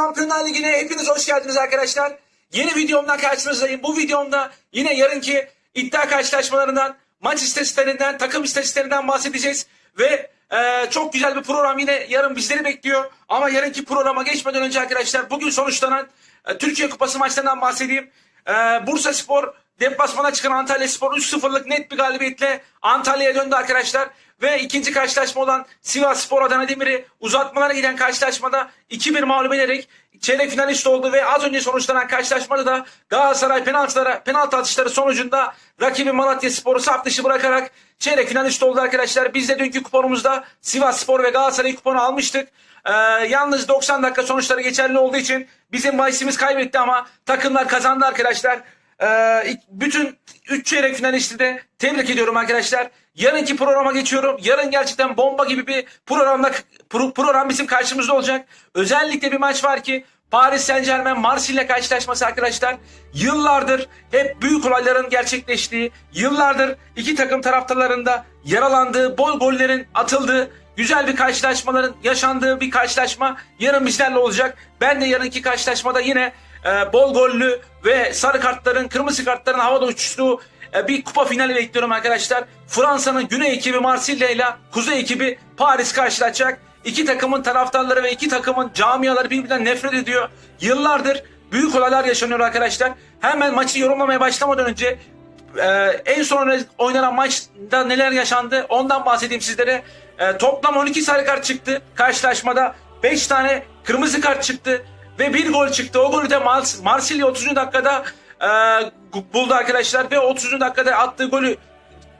Şampiyonlar Ligi'ne hepiniz hoş geldiniz arkadaşlar. Yeni videomdan karşınızdayım. Bu videomda yine yarınki iddia karşılaşmalarından, maç istatistiklerinden, takım istatistiklerinden bahsedeceğiz. Ve e, çok güzel bir program yine yarın bizleri bekliyor. Ama yarınki programa geçmeden önce arkadaşlar bugün sonuçlanan e, Türkiye Kupası maçlarından bahsedeyim. E, Bursa Spor deplasmana çıkan Antalya Spor 3-0'lık net bir galibiyetle Antalya'ya döndü arkadaşlar. Ve ikinci karşılaşma olan Sivas Spor Adana Demir'i uzatmalara giden karşılaşmada 2-1 mağlup ederek çeyrek finalist oldu ve az önce sonuçlanan karşılaşmada da Galatasaray penaltılara, penaltı atışları sonucunda rakibi Malatya Spor'u saf dışı bırakarak çeyrek finalist oldu arkadaşlar. Biz de dünkü kuponumuzda Sivas Spor ve Galatasaray kuponu almıştık. Ee, yalnız 90 dakika sonuçları geçerli olduğu için bizim bahisimiz kaybetti ama takımlar kazandı arkadaşlar. Ee, bütün 3 çeyrek finalisti de tebrik ediyorum arkadaşlar. Yarınki programa geçiyorum. Yarın gerçekten bomba gibi bir programda pro- program bizim karşımızda olacak. Özellikle bir maç var ki Paris Saint Germain Marsilya karşılaşması arkadaşlar. Yıllardır hep büyük olayların gerçekleştiği, yıllardır iki takım taraftarlarında yaralandığı, bol gollerin atıldığı, güzel bir karşılaşmaların yaşandığı bir karşılaşma yarın bizlerle olacak. Ben de yarınki karşılaşmada yine e, bol gollü ve sarı kartların, kırmızı kartların havada uçuştuğu e, bir kupa finali bekliyorum arkadaşlar. Fransa'nın güney ekibi Marsilya ile kuzey ekibi Paris karşılaşacak. İki takımın taraftarları ve iki takımın camiaları birbirinden nefret ediyor. Yıllardır büyük olaylar yaşanıyor arkadaşlar. Hemen maçı yorumlamaya başlamadan önce e, en son oynanan maçta neler yaşandı ondan bahsedeyim sizlere. E, toplam 12 sarı kart çıktı karşılaşmada. 5 tane kırmızı kart çıktı ve bir gol çıktı. O golü de Mars- Marsilya 30. dakikada e, buldu arkadaşlar ve 30. dakikada attığı golü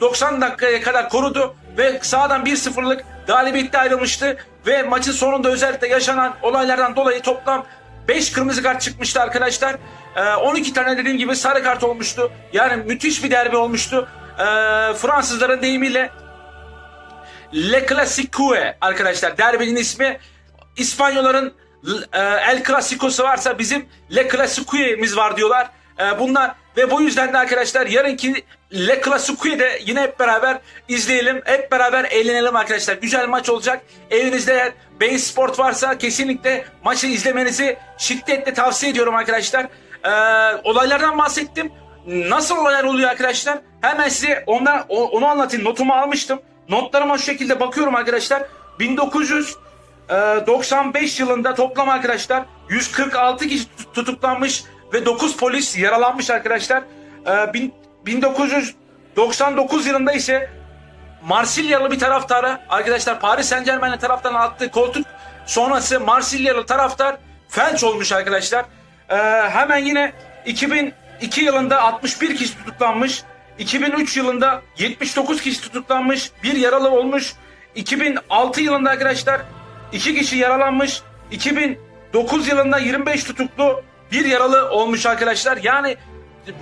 90 dakikaya kadar korudu ve sağdan 1-0'lık galibiyette ayrılmıştı ve maçın sonunda özellikle yaşanan olaylardan dolayı toplam 5 kırmızı kart çıkmıştı arkadaşlar. Ee, 12 tane dediğim gibi sarı kart olmuştu. Yani müthiş bir derbi olmuştu. Ee, Fransızların deyimiyle Le Clasique arkadaşlar derbinin ismi. İspanyolların e, El Clasico'su varsa bizim Le Clasique'miz var diyorlar. E, bunlar ve bu yüzden de arkadaşlar yarınki Le Clasique'yi de yine hep beraber izleyelim. Hep beraber eğlenelim arkadaşlar. Güzel maç olacak. Evinizde eğer Bein Sport varsa kesinlikle maçı izlemenizi şiddetle tavsiye ediyorum arkadaşlar. E, olaylardan bahsettim. Nasıl olaylar oluyor arkadaşlar? Hemen size ondan o- onu anlatayım. Notumu almıştım. Notlarıma şu şekilde bakıyorum arkadaşlar. 1900 ee, 95 yılında toplam arkadaşlar 146 kişi tut- tutuklanmış ve 9 polis yaralanmış arkadaşlar. Ee, bin- 1999 yılında ise Marsilyalı bir taraftara arkadaşlar Paris Saint Germain'in taraftan attığı koltuk sonrası Marsilyalı taraftar felç olmuş arkadaşlar. Ee, hemen yine 2002 yılında 61 kişi tutuklanmış. 2003 yılında 79 kişi tutuklanmış. Bir yaralı olmuş. 2006 yılında arkadaşlar 2 kişi yaralanmış. 2009 yılında 25 tutuklu bir yaralı olmuş arkadaşlar. Yani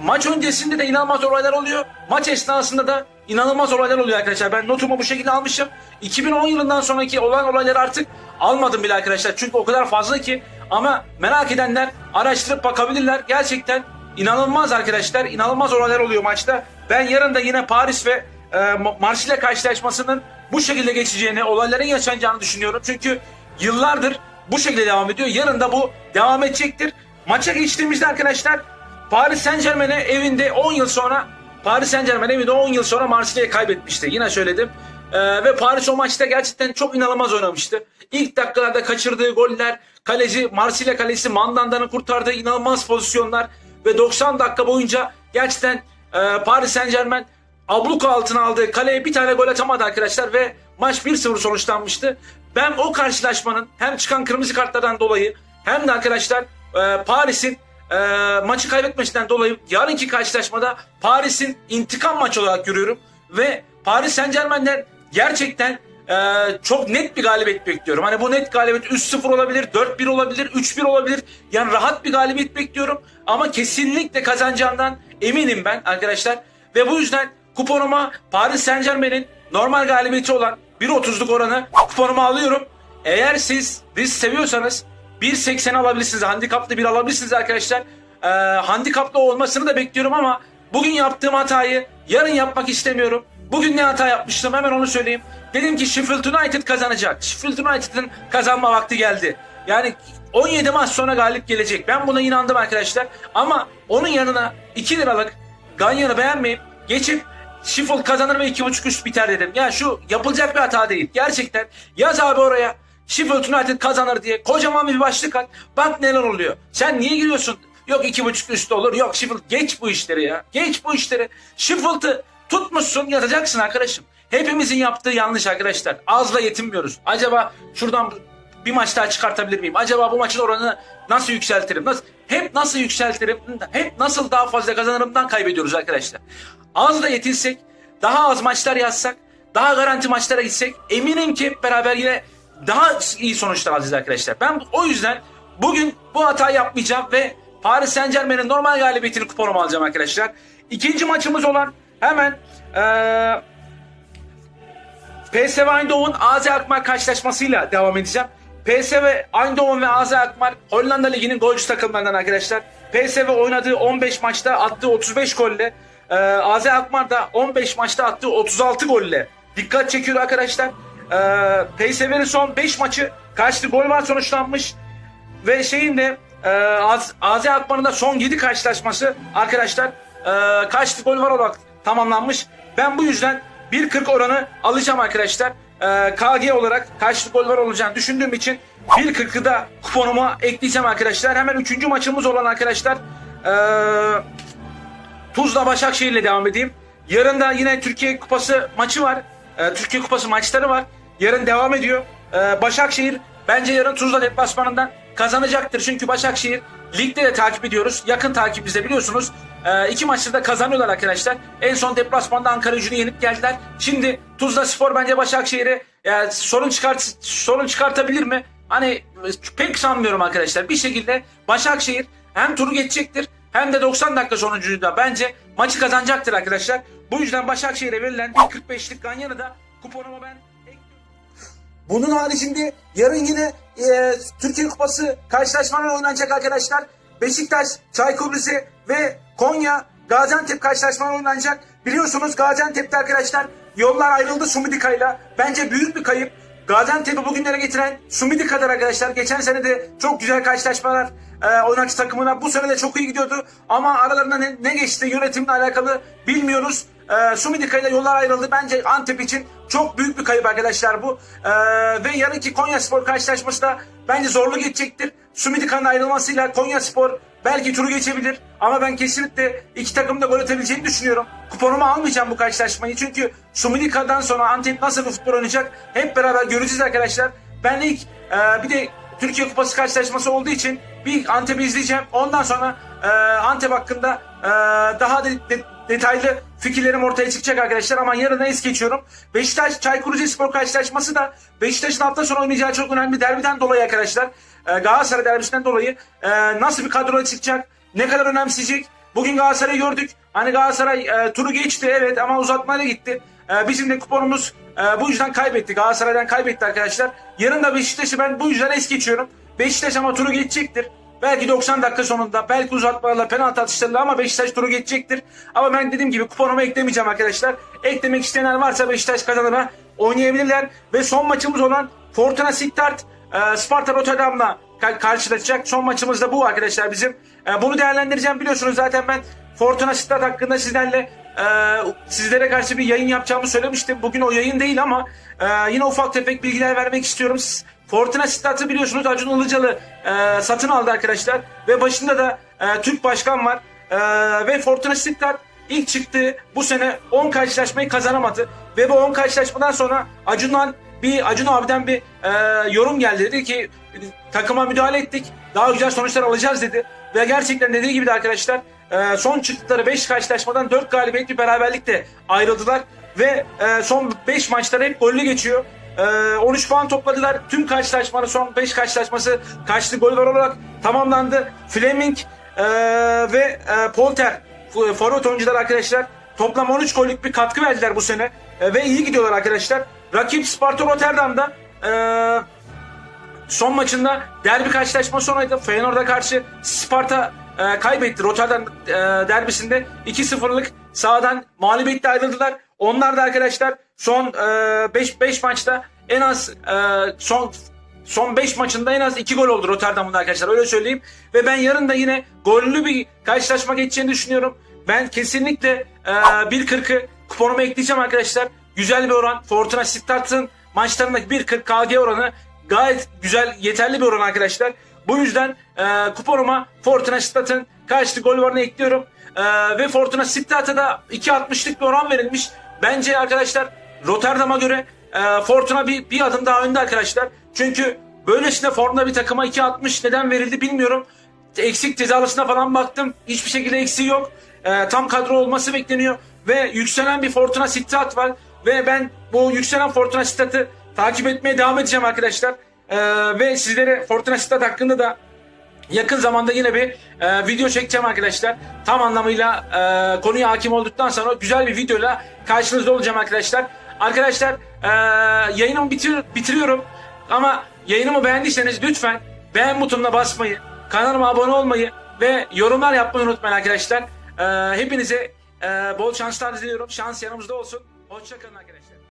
maç öncesinde de inanılmaz olaylar oluyor. Maç esnasında da inanılmaz olaylar oluyor arkadaşlar. Ben notumu bu şekilde almışım. 2010 yılından sonraki olan olayları artık almadım bile arkadaşlar. Çünkü o kadar fazla ki. Ama merak edenler araştırıp bakabilirler. Gerçekten inanılmaz arkadaşlar. İnanılmaz olaylar oluyor maçta. Ben yarın da yine Paris ve e, Ma- Marsilya karşılaşmasının bu şekilde geçeceğini, olayların yaşanacağını düşünüyorum. Çünkü yıllardır bu şekilde devam ediyor. Yarın da bu devam edecektir. Maça geçtiğimizde arkadaşlar Paris Saint Germain'e evinde 10 yıl sonra Paris Saint Germain evinde 10 yıl sonra Marsilya'yı kaybetmişti. Yine söyledim. Ee, ve Paris o maçta gerçekten çok inanılmaz oynamıştı. İlk dakikalarda kaçırdığı goller, kaleci Marsilya kalesi Mandanda'nın kurtardığı inanılmaz pozisyonlar ve 90 dakika boyunca gerçekten e, Paris Saint Germain abluka altına aldığı kaleye bir tane gol atamadı arkadaşlar ve maç 1-0 sonuçlanmıştı. Ben o karşılaşmanın hem çıkan kırmızı kartlardan dolayı hem de arkadaşlar e, Paris'in e, maçı kaybetmesinden dolayı yarınki karşılaşmada Paris'in intikam maçı olarak görüyorum. Ve Paris Saint Germain'den gerçekten e, çok net bir galibiyet bekliyorum. Hani bu net galibiyet 3-0 olabilir, 4-1 olabilir, 3-1 olabilir. Yani rahat bir galibiyet bekliyorum. Ama kesinlikle kazanacağından eminim ben arkadaşlar. Ve bu yüzden kuponuma Paris Saint Germain'in normal galibiyeti olan 1.30'luk oranı kuponuma alıyorum. Eğer siz risk seviyorsanız 1.80 alabilirsiniz. Handikaplı bir alabilirsiniz arkadaşlar. Ee, handikaplı olmasını da bekliyorum ama bugün yaptığım hatayı yarın yapmak istemiyorum. Bugün ne hata yapmıştım hemen onu söyleyeyim. Dedim ki Sheffield United kazanacak. Sheffield United'ın kazanma vakti geldi. Yani 17 maç sonra galip gelecek. Ben buna inandım arkadaşlar. Ama onun yanına 2 liralık Ganyan'ı beğenmeyip geçip Sheffield kazanır ve 2.5 üst biter dedim. Ya şu yapılacak bir hata değil. Gerçekten yaz abi oraya Sheffield United kazanır diye kocaman bir başlık at. Bak neler oluyor. Sen niye giriyorsun? Yok 2.5 üst olur. Yok Sheffield geç bu işleri ya. Geç bu işleri. Sheffield'ı tutmuşsun yazacaksın arkadaşım. Hepimizin yaptığı yanlış arkadaşlar. Azla yetinmiyoruz. Acaba şuradan bir maç daha çıkartabilir miyim? Acaba bu maçın oranını nasıl yükseltirim? Nasıl, hep nasıl yükseltirim? Hep nasıl daha fazla kazanırımdan kaybediyoruz arkadaşlar. Az da yetinsek, daha az maçlar yazsak, daha garanti maçlara gitsek eminim ki hep beraber yine daha iyi sonuçlar alacağız arkadaşlar. Ben o yüzden bugün bu hatayı yapmayacağım ve Paris Saint Germain'in normal galibiyetini kuponumu alacağım arkadaşlar. İkinci maçımız olan hemen eee PSV Eindhoven AZ Alkmaar karşılaşmasıyla devam edeceğim. PSV Eindhoven ve AZ Alkmaar Hollanda Ligi'nin golcü takımlarından arkadaşlar. PSV oynadığı 15 maçta attığı 35 golle e, AZ Alkmaar da 15 maçta attığı 36 golle dikkat çekiyor arkadaşlar. E, PSV'nin son 5 maçı karşılıklı gol var sonuçlanmış ve şeyin de e, Az, Alkmaar'ın da son 7 karşılaşması arkadaşlar e, karşılıklı gol var olarak tamamlanmış. Ben bu yüzden 1.40 oranı alacağım arkadaşlar. Ee, KG olarak karşılıklı gol var olacağını düşündüğüm için 1.40'ı da kuponuma ekleyeceğim arkadaşlar. Hemen 3. maçımız olan arkadaşlar ee, Tuzla Başakşehir ile devam edeyim. Yarın da yine Türkiye Kupası maçı var. Ee, Türkiye Kupası maçları var. Yarın devam ediyor. Ee, Başakşehir bence yarın Tuzla deplasmanından kazanacaktır. Çünkü Başakşehir ligde de takip ediyoruz. Yakın takipimizde biliyorsunuz. Ee, iki maçta da kazanıyorlar arkadaşlar. En son deplasmanda Ankara gücünü yenip geldiler. Şimdi Tuzla Spor bence Başakşehir'e e, sorun çıkart sorun çıkartabilir mi? Hani e, pek sanmıyorum arkadaşlar. Bir şekilde Başakşehir hem turu geçecektir hem de 90 dakika sonucunda bence maçı kazanacaktır arkadaşlar. Bu yüzden Başakşehir'e verilen 1.45'lik ganyanı da kuponuma ben. Bunun haricinde yarın yine e, Türkiye Kupası karşılaşmalar oynanacak arkadaşlar. Beşiktaş, Çaykur Rize ve Konya Gaziantep karşılaşmalar oynanacak. Biliyorsunuz Gaziantep'te arkadaşlar yollar ayrıldı Sumidika'yla. Bence büyük bir kayıp. Gaziantep'i bugünlere getiren Sumidika'dır arkadaşlar. Geçen sene de çok güzel karşılaşmalar e, oynatçı takımına. Bu sene de çok iyi gidiyordu. Ama aralarında ne, ne geçti yönetimle alakalı bilmiyoruz. E, Sumidika yollar ayrıldı. Bence Antep için çok büyük bir kayıp arkadaşlar bu. E, ve yarınki Konya Spor karşılaşması da bence zorlu geçecektir. Sumidika'nın ayrılmasıyla Konya Spor belki turu geçebilir. Ama ben kesinlikle iki takım da gol atabileceğini düşünüyorum. Kuponumu almayacağım bu karşılaşmayı. Çünkü Sumidika'dan sonra Antep nasıl bir futbol oynayacak hep beraber göreceğiz arkadaşlar. Ben ilk e, bir de Türkiye Kupası karşılaşması olduğu için bir Antep'i izleyeceğim. Ondan sonra e, Antep hakkında e, daha de, de- detaylı fikirlerim ortaya çıkacak arkadaşlar. Ama yarına es geçiyorum. Beşiktaş Çaykur Rizespor karşılaşması da Beşiktaş'ın hafta sonu oynayacağı çok önemli derbiden dolayı arkadaşlar. E, Galatasaray derbisinden dolayı e, nasıl bir kadroya çıkacak? Ne kadar önemseyecek? Bugün Galatasaray'ı gördük. Hani Galatasaray e, turu geçti evet ama uzatmayla gitti. E, bizim de kuponumuz e, bu yüzden kaybetti. Galatasaray'dan kaybetti arkadaşlar. Yarın da Beşiktaş'ı ben bu yüzden es geçiyorum. Beşiktaş ama turu geçecektir. Belki 90 dakika sonunda, belki uzatmalarla, penaltı atışlarıyla ama Beşiktaş turu geçecektir. Ama ben dediğim gibi kuponuma eklemeyeceğim arkadaşlar. Eklemek isteyenler varsa Beşiktaş kazanana oynayabilirler. Ve son maçımız olan Fortuna Sittard e, Sparta Rotterdam'la ka- karşılaşacak. Son maçımız da bu arkadaşlar bizim. E, bunu değerlendireceğim biliyorsunuz zaten ben Fortuna Sittard hakkında sizlerle e, sizlere karşı bir yayın yapacağımı söylemiştim. Bugün o yayın değil ama e, yine ufak tefek bilgiler vermek istiyorum. Fortuna Sittard'ı biliyorsunuz Acun Ilıcalı e, satın aldı arkadaşlar. Ve başında da e, Türk Başkan var. E, ve Fortuna Sittard ilk çıktığı bu sene 10 karşılaşmayı kazanamadı. Ve bu 10 karşılaşmadan sonra Acun'dan bir Acun abiden bir e, yorum geldi. Dedi ki takıma müdahale ettik. Daha güzel sonuçlar alacağız dedi. Ve gerçekten dediği gibi de arkadaşlar e, son çıktıkları 5 karşılaşmadan 4 galibiyet bir beraberlikle ayrıldılar. Ve e, son 5 maçları hep gollü geçiyor. E, 13 puan topladılar. Tüm karşılaşmaları son 5 karşılaşması karşılıklı gol var olarak tamamlandı. Fleming e, ve e, Polter f- forvet oyuncular arkadaşlar toplam 13 gollük bir katkı verdiler bu sene. E, ve iyi gidiyorlar arkadaşlar. Rakip Sparta Rotterdam'da e, son maçında derbi karşılaşması sonraydı. Feyenoord'a karşı Sparta e, kaybetti. Rotterdam e, derbisinde 2-0'lık sahadan mağlubiyetle ayrıldılar. Onlar da arkadaşlar son 5 5 maçta en az e, son son 5 maçında en az 2 gol oldu Rotterdam'ın arkadaşlar öyle söyleyeyim. Ve ben yarın da yine gollü bir karşılaşma geçeceğini düşünüyorum. Ben kesinlikle e, 1.40'ı kuponuma ekleyeceğim arkadaşlar. Güzel bir oran. Fortuna Stuttgart'ın maçlarındaki 1.40 KG oranı gayet güzel, yeterli bir oran arkadaşlar. Bu yüzden e, kuponuma Fortuna Stuttgart'ın karşılık gol oranı ekliyorum. E, ve Fortuna Stuttgart'a da 2.60'lık bir oran verilmiş. Bence arkadaşlar Rotterdam'a göre e, Fortuna bir, bir adım daha önde arkadaşlar. Çünkü böylesine formda bir takıma 2.60 neden verildi bilmiyorum. Eksik cezalısına falan baktım. Hiçbir şekilde eksiği yok. E, tam kadro olması bekleniyor. Ve yükselen bir Fortuna Stuttgart var. Ve ben bu yükselen Fortuna Stuttgart'ı takip etmeye devam edeceğim arkadaşlar. E, ve sizlere Fortuna Stuttgart hakkında da yakın zamanda yine bir e, video çekeceğim arkadaşlar. Tam anlamıyla e, konuya hakim olduktan sonra güzel bir videoyla karşınızda olacağım arkadaşlar. Arkadaşlar e, yayınımı bitir, bitiriyorum. Ama yayınımı beğendiyseniz lütfen beğen butonuna basmayı, kanalıma abone olmayı ve yorumlar yapmayı unutmayın arkadaşlar. E, hepinize e, bol şanslar diliyorum. Şans yanımızda olsun. Hoşçakalın arkadaşlar.